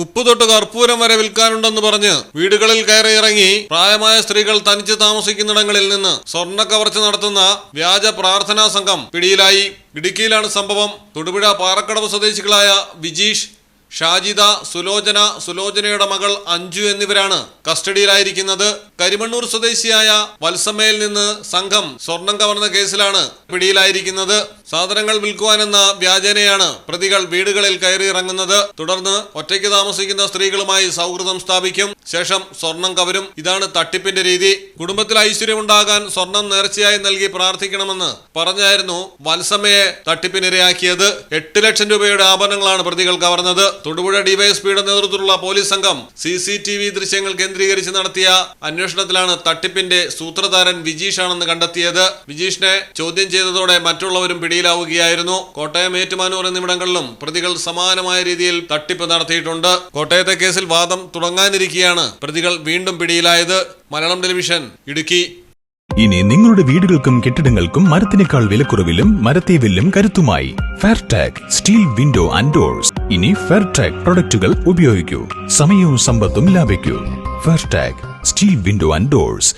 ഉപ്പ് തൊട്ട് കർപ്പൂരം വരെ വിൽക്കാനുണ്ടെന്ന് പറഞ്ഞ് വീടുകളിൽ കയറി ഇറങ്ങി പ്രായമായ സ്ത്രീകൾ തനിച്ച് താമസിക്കുന്നിടങ്ങളിൽ നിന്ന് സ്വർണ കവർച്ച നടത്തുന്ന വ്യാജ പ്രാർത്ഥനാ സംഘം പിടിയിലായി. ഇടുക്കിയിലാണ് സംഭവം. തൊടുപുഴ പാറക്കടവ് സ്വദേശികളായ വിജീഷ് ഷാജിദ സുലോചന സുലോചനയുടെ മകൾ അഞ്ജു എന്നിവരാണ് കസ്റ്റഡിയിലായിരിക്കുന്നത്. കരിമണ്ണൂർ സ്വദേശിയായ വത്സമ്മയിൽ നിന്ന് സംഘം സ്വർണം കവർന്ന കേസിലാണ് പിടിയിലായിരിക്കുന്നത്. സാധനങ്ങൾ വിൽക്കുവാനെന്ന വ്യാജനയാണ് പ്രതികൾ വീടുകളിൽ കയറി ഇറങ്ങുന്നത്. തുടർന്ന് ഒറ്റയ്ക്ക് താമസിക്കുന്ന സ്ത്രീകളുമായി സൗഹൃദം സ്ഥാപിക്കും. ശേഷം സ്വർണം കവരും. ഇതാണ് തട്ടിപ്പിന്റെ രീതി. കുടുംബത്തിൽ ഐശ്വര്യമുണ്ടാകാൻ സ്വർണം നേർച്ചയായി നൽകി പ്രാർത്ഥിക്കണമെന്ന് പറഞ്ഞായിരുന്നു വത്സമയെ തട്ടിപ്പിനിരയാക്കിയത്. എട്ട് ലക്ഷം രൂപയുടെ ആഭരണങ്ങളാണ് പ്രതികൾ കവർന്നത്. തൊടുപുഴ ഡിവൈഎസ്പിയുടെ നേതൃത്വത്തിലുള്ള പോലീസ് സംഘം സി സി ടി വി ദൃശ്യങ്ങൾ കേന്ദ്രീകരിച്ച് നടത്തിയ അന്വേഷണത്തിലാണ് തട്ടിപ്പിന്റെ സൂത്രധാരൻ വിജീഷാണെന്ന് കണ്ടെത്തിയത്. വിജീഷിനെ ചോദ്യം ചെയ്തതോടെ മറ്റുള്ളവരും പിടിയിലാവുകയായിരുന്നു കോട്ടയം ഏറ്റുമാനൂർ എന്നിവിടങ്ങളിലും പ്രതികൾ സമാനമായ രീതിയിൽ തട്ടിപ്പ് നടത്തിയിട്ടുണ്ട്. കോട്ടയത്തെ കേസിൽ വാദം തുടങ്ങാനിരിക്കെയാണ് പ്രതികൾ വീണ്ടും പിടിയിലായത്. മലയാളം ടെലിവിഷൻ ഇടുക്കി. ഇനി നിങ്ങളുടെ വീടുകൾക്കും കെട്ടിടങ്ങൾക്കും മരത്തിനേക്കാൾ വിലക്കുറവിലും മരത്തെ വില്ലും കരുത്തുമായി Fairtag steel window and doors ഇനി ഫെയർടാഗ് പ്രൊഡക്റ്റുകൾ ഉപയോഗിക്കൂ. സമയവും സമ്പത്തും ലാഭിക്കൂ. Fairtag steel window and doors